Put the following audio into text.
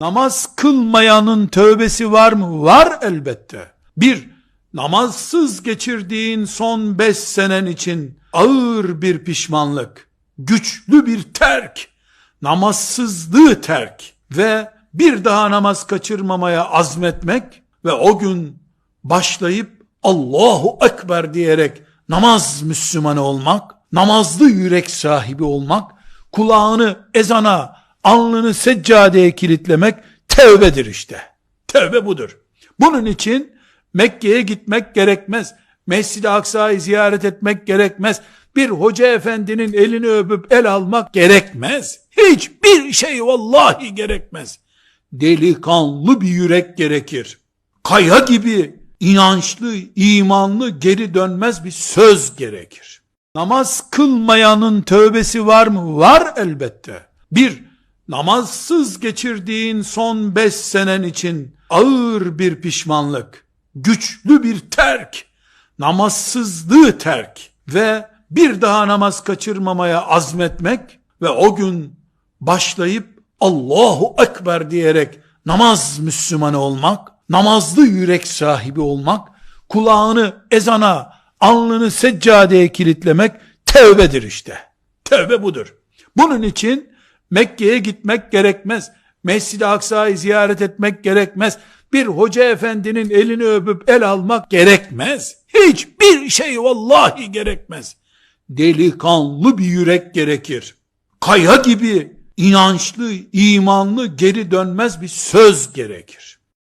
Namaz kılmayanın tövbesi var mı? Var elbette. Bir, namazsız geçirdiğin son beş senen için ağır bir pişmanlık, güçlü bir terk, namazsızlığı terk ve bir daha namaz kaçırmamaya azmetmek ve o gün başlayıp Allahu Ekber diyerek namaz Müslümanı olmak, namazlı yürek sahibi olmak, kulağını ezana, alnını seccadeye kilitlemek tevbedir işte. Tevbe budur. Bunun için Mekke'ye gitmek gerekmez. Mescid-i Aksa'yı ziyaret etmek gerekmez. Bir hoca efendinin elini öpüp el almak gerekmez. Hiçbir şey vallahi gerekmez. Delikanlı bir yürek gerekir. Kaya gibi inançlı, imanlı, geri dönmez bir söz gerekir. Namaz kılmayanın tövbesi var mı? Var elbette. Bir, namazsız geçirdiğin son beş senen için ağır bir pişmanlık, güçlü bir terk, namazsızlığı terk ve bir daha namaz kaçırmamaya azmetmek ve o gün başlayıp Allahu Ekber diyerek namaz Müslümanı olmak, namazlı yürek sahibi olmak, kulağını ezana, alnını seccadeye kilitlemek tevbedir işte. Tevbe budur. Bunun için Mekke'ye gitmek gerekmez. Mescid-i Aksa'yı ziyaret etmek gerekmez. Bir hoca efendinin elini öpüp el almak gerekmez. Hiçbir şey vallahi gerekmez. Delikanlı bir yürek gerekir. Kaya gibi inançlı, imanlı, geri dönmez bir söz gerekir.